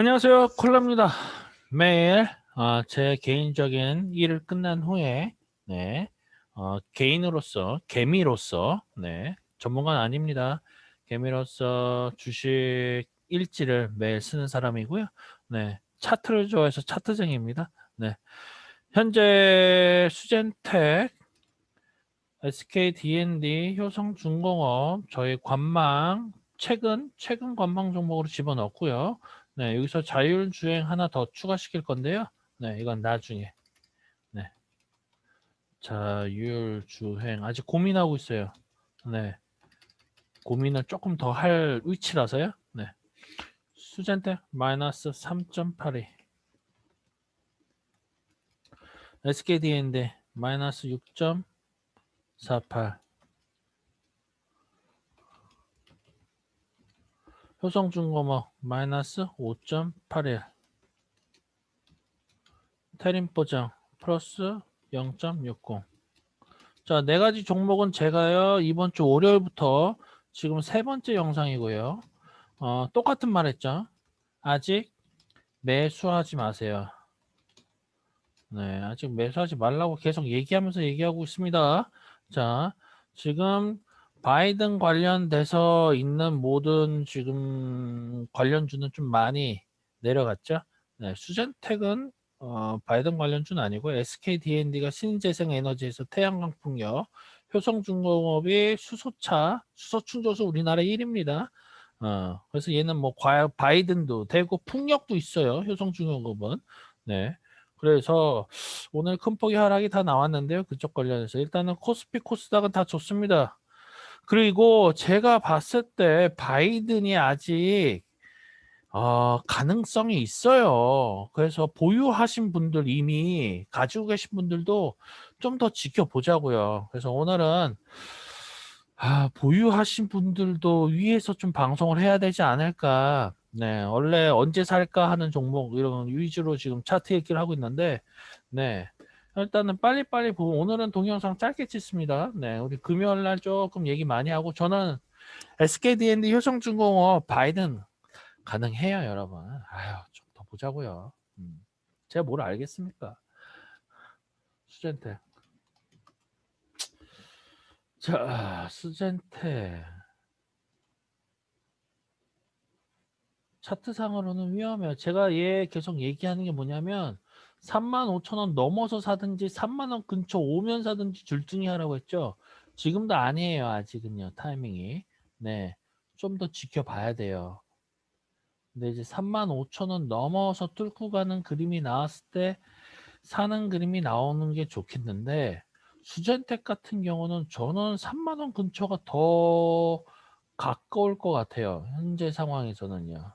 안녕하세요. 콜라입니다. 매일 어, 제 개인적인 일을 끝난 후에 네, 어, 개인으로서 개미로서 네, 전문가는 아닙니다. 개미로서 주식 일지를 매일 쓰는 사람이고요. 네, 차트를 좋아해서 차트쟁입니다. 네, 현재 수젠텍, SK D&D, 효성중공업, 저희 관망 최근 최근 관망 종목으로 집어넣었고요. 네, 여기서 자율주행 하나 더 추가시킬 건데요. 네, 이건 나중에. 네. 자율주행. 아직 고민하고 있어요. 네. 고민을 조금 더 할 위치라서요. 네. 수젠텍 마이너스 3.82. SKDND 마이너스 6.48. 효성중공업 마이너스 5.81 테림보장 플러스 0.60 자, 네 가지 종목은 제가요, 이번 주 월요일부터 지금 세 번째 영상이고요. 어, 똑같은 말 했죠. 아직 매수하지 마세요. 네, 아직 매수하지 말라고 계속 얘기하면서 얘기하고 있습니다. 자, 지금 바이든 관련돼서 있는 모든 지금 관련주는 좀 많이 내려갔죠. 네, 수젠텍은 어, 바이든 관련주는 아니고 SK D&D가 신재생 에너지에서 태양광 풍력, 효성중공업이 수소차, 수소 충전소 우리나라 1위입니다. 어, 그래서 얘는 뭐 과, 바이든도 되고 풍력도 있어요. 효성중공업은. 네. 그래서 오늘 큰 폭의 하락이 다 나왔는데요. 그쪽 관련해서 일단은 코스피 코스닥은 다 좋습니다. 그리고 제가 봤을 때 바이든이 아직 어, 가능성이 있어요. 그래서 보유하신 분들 이미 가지고 계신 분들도 좀 더 지켜보자고요. 그래서 오늘은 아, 보유하신 분들도 위에서 좀 방송을 해야 되지 않을까. 네, 원래 언제 살까 하는 종목 이런 위주로 지금 차트 얘기를 하고 있는데, 네. 일단은 빨리빨리 보고 오늘은 동영상 짧게 찍습니다. 네, 우리 금요일 날 조금 얘기 많이 하고 저는 SKDND 효성중공업 바이든 가능해요, 여러분. 아유, 좀 더 보자고요. 음. 제가 뭘 알겠습니까? 수젠테. 자, 수젠테. 차트상으로는 위험해요. 제가 얘 계속 얘기하는 게 뭐냐면 3만 5천 원 넘어서 사든지 3만 원 근처 오면 사든지 둘 중에 하라고 했죠. 지금도 아니에요. 아직은요. 타이밍이. 네. 좀 더 지켜봐야 돼요. 근데 이제 3만 5천 원 넘어서 뚫고 가는 그림이 나왔을 때 사는 그림이 나오는 게 좋겠는데 수젠텍 같은 경우는 저는 3만 원 근처가 더 가까울 것 같아요. 현재 상황에서는요.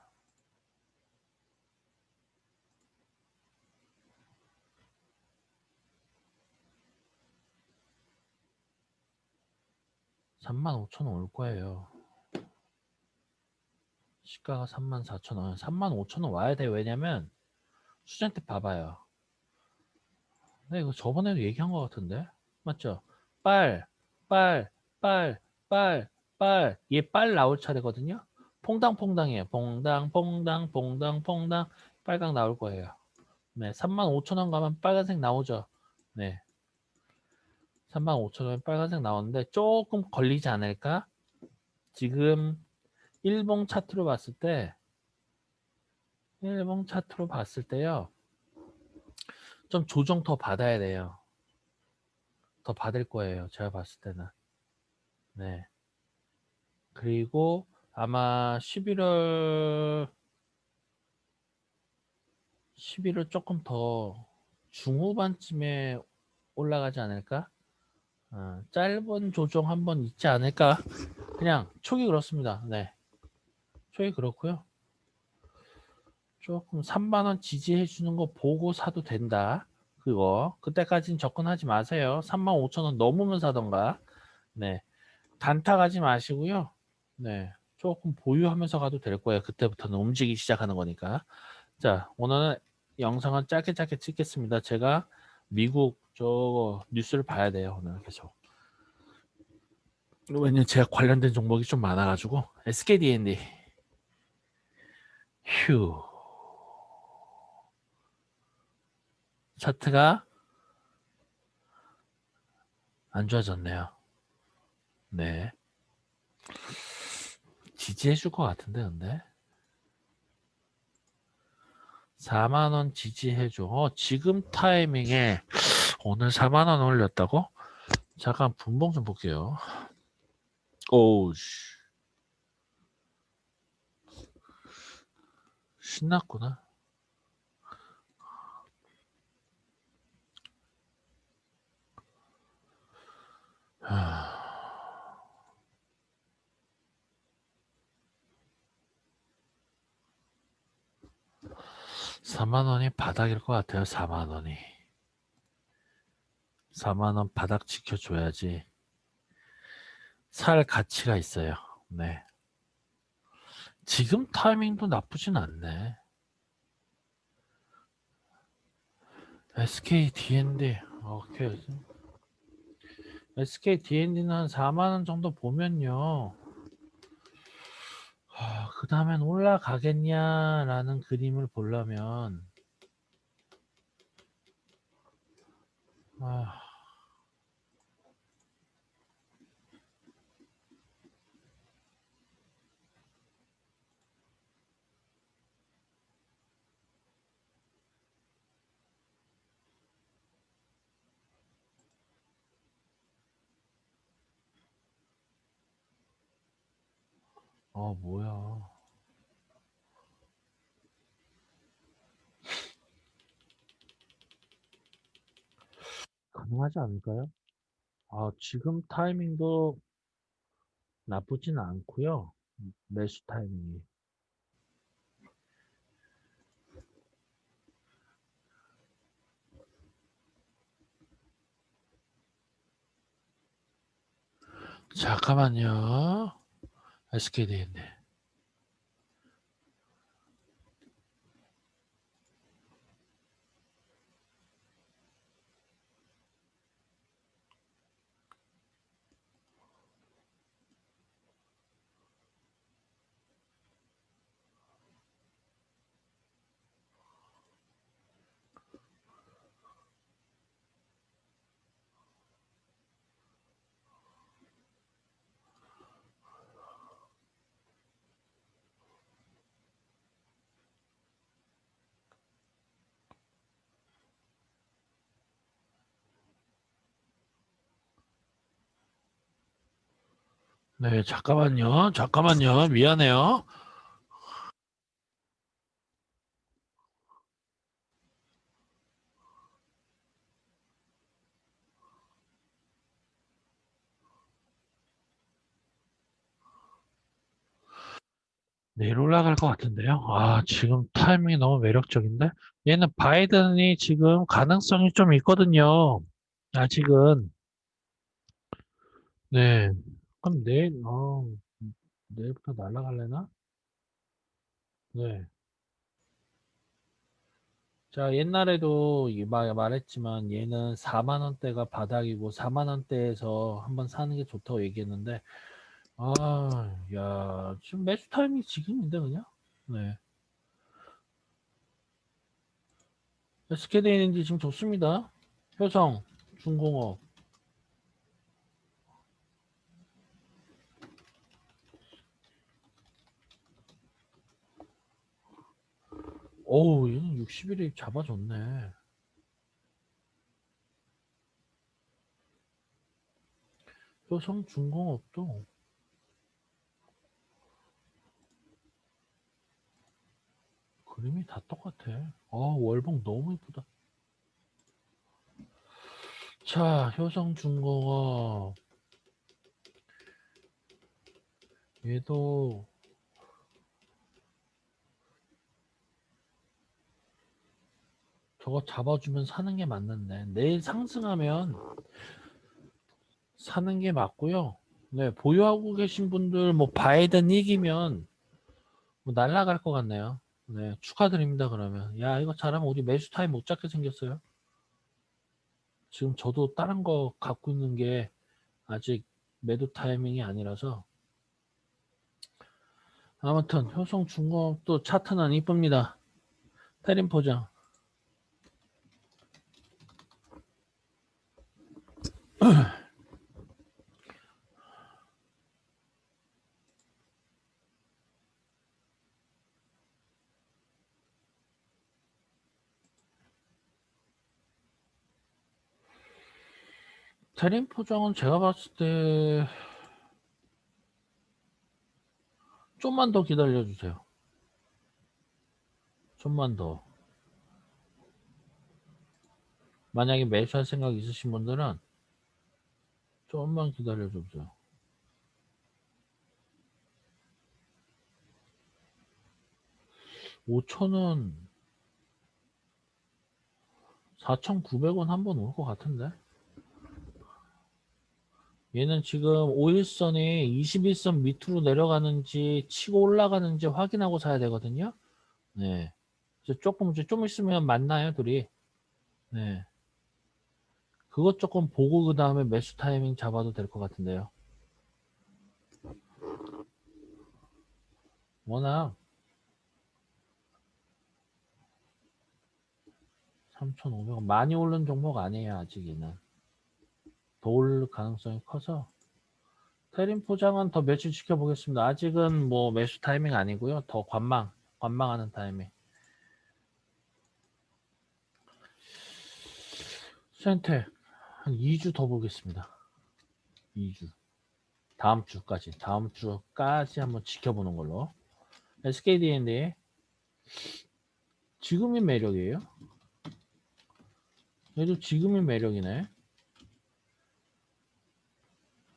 삼만 오천 원 올 거예요. 시가가 3만 4천 원, 3만 5천 원 와야 돼요. 왜냐면 수젠텍 봐봐요. 네, 이거 저번에도 얘기한 것 같은데 맞죠? 빨, 빨, 빨, 빨, 빨. 얘 빨 나올 차례거든요. 퐁당퐁당이에요. 퐁당, 퐁당, 퐁당, 퐁당. 빨강 나올 거예요. 네, 3만 5천 원 가면 빨간색 나오죠. 네. 3만 5천 원 빨간색 나오는데 조금 걸리지 않을까? 지금 일봉 차트로 봤을 때 일봉 차트로 봤을 때요. 좀 조정 더 받아야 돼요. 더 받을 거예요. 제가 봤을 때는. 네. 그리고 아마 11월 11월 조금 더 중후반쯤에 올라가지 않을까? 어, 짧은 조정 한번 있지 않을까? 그냥 촉이 그렇습니다. 네. 촉이 그렇고요. 조금 3만원 지지해 주는 거 보고 사도 된다. 그거 그때까지는 접근하지 마세요. 3만 5천 원 넘으면 사던가. 네. 단타 가지 마시고요. 네. 조금 보유하면서 가도 될 거예요. 그때부터는 움직이기 시작하는 거니까. 자, 오늘은 영상은 짧게 짧게 찍겠습니다. 제가 미국 저 뉴스를 봐야 돼요. 오늘 계속. 왜냐면 제가 관련된 종목이 좀 많아가지고 SKDND 휴 차트가 안 좋아졌네요. 네. 지지해 줄 것 같은데, 근데. 4만원 지지해 줘. 어, 지금 타이밍에 오늘 4만원 올렸다고? 잠깐 분봉 좀 볼게요. 오우, 씨. 신났구나. 하... 4만 원이 바닥일 것 같아요. 4만 원이. 4만 원 바닥 지켜줘야지 살 가치가 있어요. 네. 지금 타이밍도 나쁘진 않네. SK D&D 오케이. SK D&D는 한 4만 원 정도 보면요. 아, 그 다음엔 올라가겠냐라는 그림을 보려면 아, 어 뭐야 가능하지 않을까요? 아, 지금 타이밍도 나쁘진 않고요. 매수 타이밍이. 잠깐만요. SKD인데. 네, 잠깐만요. 잠깐만요. 미안해요. 내일 올라갈 것 같은데요. 아, 지금 타이밍이 너무 매력적인데? 얘는 바이든이 지금 가능성이 좀 있거든요. 아직은. 네. 그럼 내일, 어, 내일부터 날아갈래나? 네. 자, 옛날에도 말했지만 얘는 4만 원대가 바닥이고 4만 원대에서 한번 사는 게 좋다고 얘기했는데 아, 야, 지금 매수 타이밍이 지금인데 그냥? 네. SK데이는지 지금 좋습니다. 효성, 중공업. 오우, 얘는 60일에 잡아줬네. 효성 중공업도 그림이 다 똑같아. 아, 월봉 너무 이쁘다. 자, 효성 중공업. 얘도 저거 잡아주면 사는 게 맞는데 내일 상승하면 사는 게 맞고요. 네, 보유하고 계신 분들 뭐 바이든 이기면 뭐 날라갈 것 같네요. 네, 축하드립니다. 그러면 야 이거 잘하면 우리 매수 타임 못 잡게 생겼어요. 지금 저도 다른 거 갖고 있는 게 아직 매도 타이밍이 아니라서 아무튼 효성 중공업도 차트는 이쁩니다. 테린 포장 테린 포장은 제가 봤을 때 좀만 더 기다려 주세요. 좀만 더. 만약에 매수할 생각 있으신 분들은 좀만 기다려 주세요. 오천원 4,900원 한 번 올 것 같은데? 얘는 지금 5일선이 21선 밑으로 내려가는지 치고 올라가는지 확인하고 사야 되거든요. 네. 조금 좀 있으면 만나요, 둘이. 네. 그것 조금 보고 그 다음에 매수 타이밍 잡아도 될 것 같은데요. 워낙 3,500원 많이 오른 종목 아니에요, 아직 얘는. 더 오를 가능성이 커서 테린 포장은 더 며칠 지켜보겠습니다. 아직은 뭐 매수 타이밍 아니고요. 더 관망, 관망하는 타이밍. 센텍 한 2주 더 보겠습니다. 2주. 다음 주까지, 다음 주까지 한번 지켜보는 걸로. SKDND 지금이 매력이에요. 얘도 지금이 매력이네.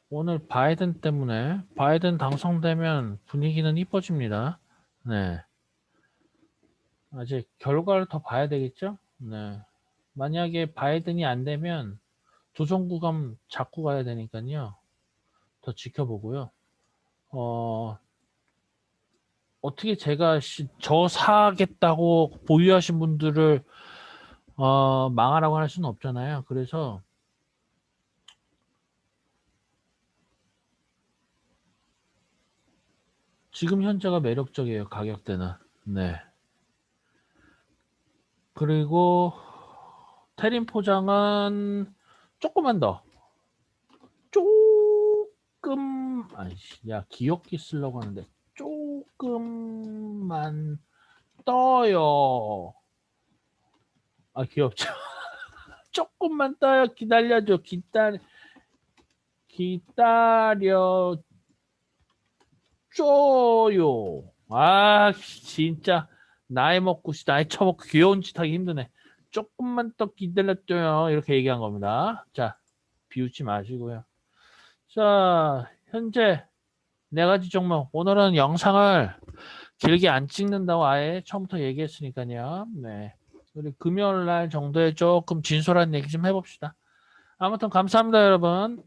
오늘 바이든 때문에 바이든 당선되면 분위기는 이뻐집니다. 네. 아직 결과를 더 봐야 되겠죠? 네. 만약에 바이든이 안 되면 조정 구간 잡고 가야 되니까요. 더 지켜보고요. 어, 어떻게 제가 시- 저 사겠다고 보유하신 분들을 어, 망하라고 할 수는 없잖아요. 그래서 지금 현재가 매력적이에요. 가격대는. 네. 그리고 테린 포장은 조금만 더. 조금 아이씨, 야 기억기 쓰려고 하는데 조금만 떠요. 아 귀엽죠. 조금만 떠요. 기다려줘. 기다려. 기다려 줘요. 아 진짜 나이 먹고 씨, 나이 처먹고 귀여운 짓 하기 힘드네. 조금만 더 기다려줘요. 이렇게 얘기한 겁니다. 자 비웃지 마시고요. 자 현재 네 가지 종목 오늘은 영상을 길게 안 찍는다고 아예 처음부터 얘기했으니까요. 네. 우리 금요일 날 정도에 조금 진솔한 얘기 좀 해봅시다. 아무튼 감사합니다, 여러분.